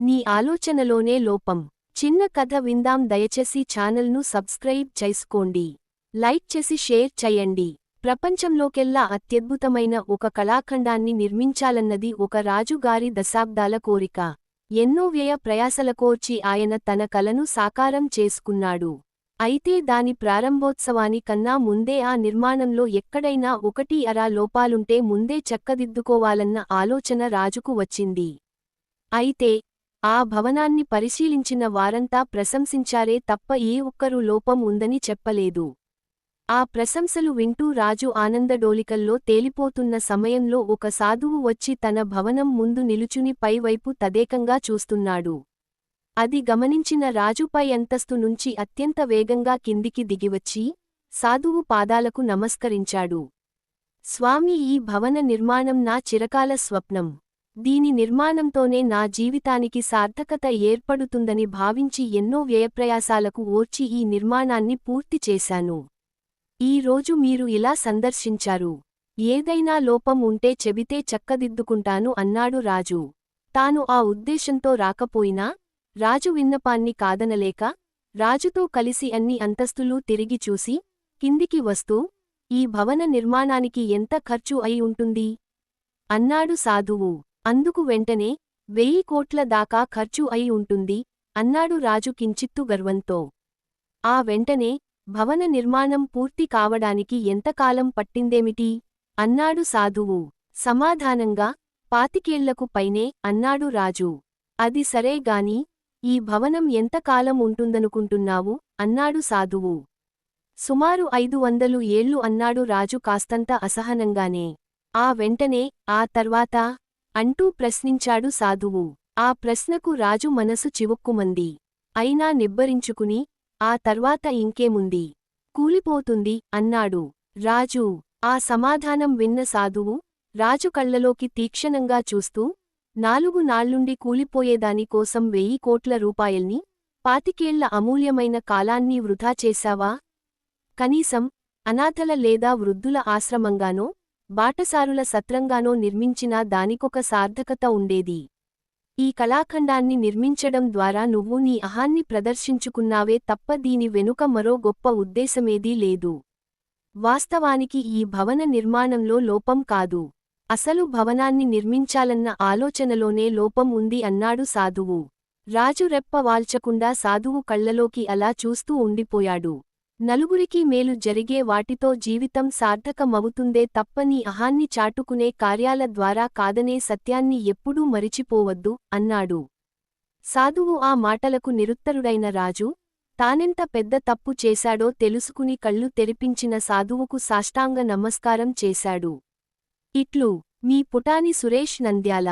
నీ ఆలోచనలోనే లోపం. చిన్న కథ విందాం దయచేసి ఛానల్ను సబ్స్క్రైబ్ చేసుకోండి. లైక్ చేసి షేర్ చేయండి. ప్రపంచంలోకెల్లా అత్యద్భుతమైన ఒక కళాఖండాన్ని నిర్మించాలన్నది ఒక రాజుగారి దశాబ్దాల కోరిక. ఎన్నో వ్యయ ప్రయాసలకోర్చి ఆయన తన కలను సాకారం చేసుకున్నాడు. అయితే దాని ప్రారంభోత్సవాని కన్నా ముందే ఆ నిర్మాణంలో ఎక్కడైనా ఒకటి అరా లోపాలుంటే ముందే చక్కదిద్దుకోవాలన్న ఆలోచన రాజుకు వచ్చింది. అయితే ఆ భవనాన్ని పరిశీలించిన వారంతా ప్రశంసించారే తప్ప ఏ ఒక్కరూ లోపం ఉందని చెప్పలేదు. ఆ ప్రశంసలు వింటూ రాజు ఆనందడోలికల్లో తేలిపోతున్న సమయంలో ఒక సాధువు వచ్చి తన భవనం ముందు నిలుచుని పైవైపు తదేకంగా చూస్తున్నాడు. అది గమనించిన రాజుపై అంతస్తు నుంచి అత్యంత వేగంగా కిందికి దిగివచ్చి సాధువు పాదాలకు నమస్కరించాడు. స్వామి ఈ భవన నిర్మాణం నా చిరకాల స్వప్నం. దీని నిర్మాణంతోనే నా జీవితానికి సార్థకత ఏర్పడుతుందని భావించి ఎన్నో వ్యయప్రయాసాలకు ఓర్చి ఈ నిర్మాణాన్ని పూర్తి చేశాను. ఈ రోజు మీరు ఇలా సందర్శించారు. ఏదైనా లోపం ఉంటే చెబితే చక్కదిద్దుకుంటాను అన్నాడు రాజు. తాను ఆ ఉద్దేశంతో రాకపోయినా రాజు విన్నపాన్ని కాదనలేక రాజుతో కలిసి అన్ని అంతస్తులూ తిరిగి చూసి కిందికి వస్తూ ఈ భవన నిర్మాణానికి ఎంత ఖర్చు అయి ఉంటుంది? అన్నాడు సాధువు. అందుకు వెంటనే వెయ్యి కోట్ల దాకా ఖర్చు అయి ఉంటుంది అన్నాడు రాజు కించిత్తు గర్వంతో. ఆ వెంటనే భవన నిర్మాణం పూర్తి కావడానికి ఎంతకాలం పట్టిందేమిటి? అన్నాడు సాధువు. సమాధానంగా పాతికేళ్ళకు పైనే అన్నాడు రాజు. అది సరే గాని ఈ భవనం ఎంతకాలం ఉంటుందనుకుంటున్నావు? అన్నాడు సాధువు. సుమారు ఐదు వందలు ఏళ్ళు అన్నాడు రాజు కాస్తంత అసహనంగానే. ఆ వెంటనే ఆ తర్వాత అంటూ ప్రశ్నించాడు సాధువు. ఆ ప్రశ్నకు రాజు మనసు చివుక్కుమంది. అయినా నిబ్బరించుకుని ఆ తర్వాత ఇంకేముంది? కూలిపోతుంది అన్నాడు. రాజు ఆ సమాధానం విన్న సాధువు రాజు కళ్ళలోకి తీక్షణంగా చూస్తూ నాలుగు నాళ్ళుండి కూలిపోయేదాని కోసం వెయ్యి కోట్ల రూపాయల్ని పాతికేళ్ళ అమూల్యమైన కాలాన్ని వృధా చేశావా? కనీసం అనాథల లేదా వృద్ధుల ఆశ్రమంగానో బాటసారుల సత్రంగానో నిర్మించినా దానికొక సార్థకత ఉండేది. ఈ కళాఖండాన్ని నిర్మించడం ద్వారా నువ్వు నీ అహాన్ని ప్రదర్శించుకున్నావే తప్ప దీని వెనుక మరో గొప్ప ఉద్దేశమేదీ లేదు. వాస్తవానికి ఈ భవన నిర్మాణంలో లోపం కాదు. అసలు భవనాన్ని నిర్మించాలన్న ఆలోచనలోనే లోపం ఉంది అన్నాడు సాధువు. రాజు రెప్ప వాల్చకుండా సాధువు కళ్ళలోకి అలా చూస్తూ ఉండిపోయాడు. నలుగురికి మేలు జరిగే వాటితో జీవితం సార్థకమవుతుందే తప్ప నీ అహాన్ని చాటుకునే కార్యాల ద్వారా కాదనే సత్యాన్ని ఎప్పుడూ మరిచిపోవద్దు అన్నాడు. సాధువు ఆ మాటలకు నిరుత్తరుడైన రాజు తానెంత పెద్ద తప్పు చేశాడో తెలుసుకుని కళ్ళు తెరిపించిన సాధువుకు సాష్టాంగ నమస్కారం చేశాడు. ఇట్లు మీ పుటాని సురేష్ నంద్యాల.